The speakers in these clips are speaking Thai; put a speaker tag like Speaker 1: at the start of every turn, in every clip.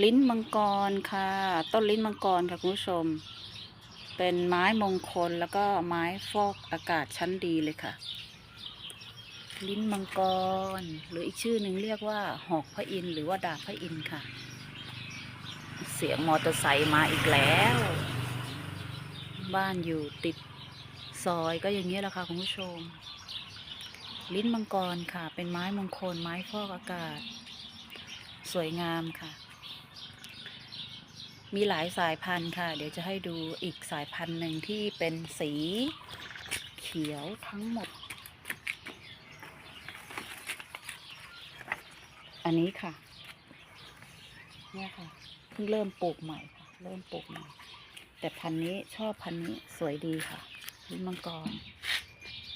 Speaker 1: ลิ้นมังกรค่ะ ต้นลิ้นมังกรค่ะคุณผู้ชม เป็นไม้มงคลแล้วก็ไม้ฟอกอากาศชั้นดีเลยค่ะ ลิ้นมังกร หรืออีกชื่อหนึ่งเรียกว่า หอกพระอินทร์หรือว่าดาบพระอินทร์ค่ะ เสียงมอเตอร์ไซค์มาอีกแล้ว บ้านอยู่ติดซอยก็อย่างนี้แหละค่ะคุณผู้ชม ลิ้นมังกรค่ะ เป็นไม้มงคลไม้ฟอกอากาศ สวยงามค่ะ มีหลายสายพันธุ์ค่ะ เดี๋ยวจะให้ดูอีกสายพันธุ์หนึ่งที่เป็นสีเขียวทั้งหมด อันนี้ค่ะเนี่ยค่ะเพิ่งเริ่มปลูกใหม่ค่ะ เริ่มปลูกใหม่ แต่พันธุ์นี้ชอบพันธุ์นี้สวยดีค่ะลิ้นมังกร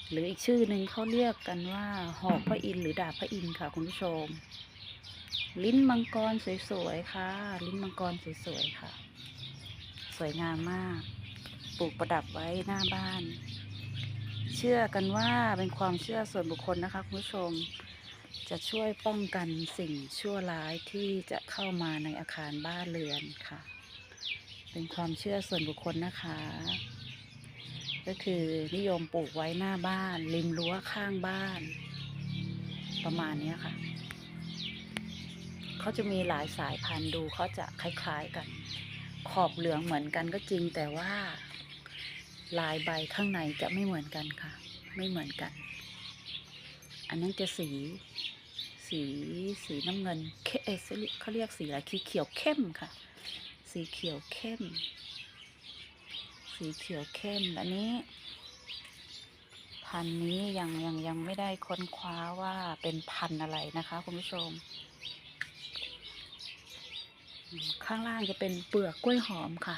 Speaker 1: หรืออีกชื่อหนึ่งเขาเรียกกันว่าหอกพระอินทร์หรือดาบพระอินทร์ค่ะคุณผู้ชม ลิ้นมังกรสวยๆค่ะ ลิ้นมังกรสวยๆค่ะ สวยงามมาก ปลูกประดับไว้หน้าบ้าน เชื่อกันว่าเป็นความเชื่อส่วนบุคคลนะคะคุณผู้ชม จะช่วยป้องกันสิ่งชั่วร้ายที่จะเข้ามาในอาคารบ้านเรือนค่ะ เป็นความเชื่อส่วนบุคคลนะคะ ก็คือนิยมปลูกไว้หน้าบ้าน ริมรั้วข้างบ้าน ประมาณนี้ค่ะ เขาจะมีหลายสายพันธุ์ดูเขาจะคล้าย ๆกัน ขอบเหลืองเหมือนกันก็จริงแต่ว่า ลายใบข้างในจะไม่เหมือนกันค่ะ ไม่เหมือนกัน อันนั้นจะสี สีสีน้ำเงินเคเอเขาเรียกสีอะไรขีเขียวเข้มค่ะ สีเขียวเข้ม สีเขียวเข้มอันนี้พันธุ์นี้ยังยังยังไม่ได้ค้นคว้าว่าเป็นพันธุ์อะไรนะคะ คุณผู้ชม ข้างล่างจะเป็นเปลือกกล้วยหอมค่ะ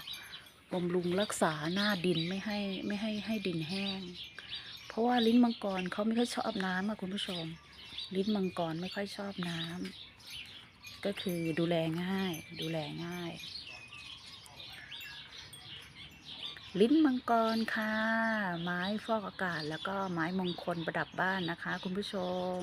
Speaker 1: บำรุงรักษาหน้าดินไม่ให้ไม่ให้ให้ดินแห้ง เพราะว่าลิ้นมังกรเขาไม่ค่อยชอบน้ำอะคุณผู้ชม ลิ้นมังกรไม่ค่อยชอบน้ำก็คือดูแลง่าย ดูแลง่าย ลิ้นมังกรค่ะ ไม้ฟอกอากาศแล้วก็ไม้มงคลประดับบ้านนะคะ คุณผู้ชม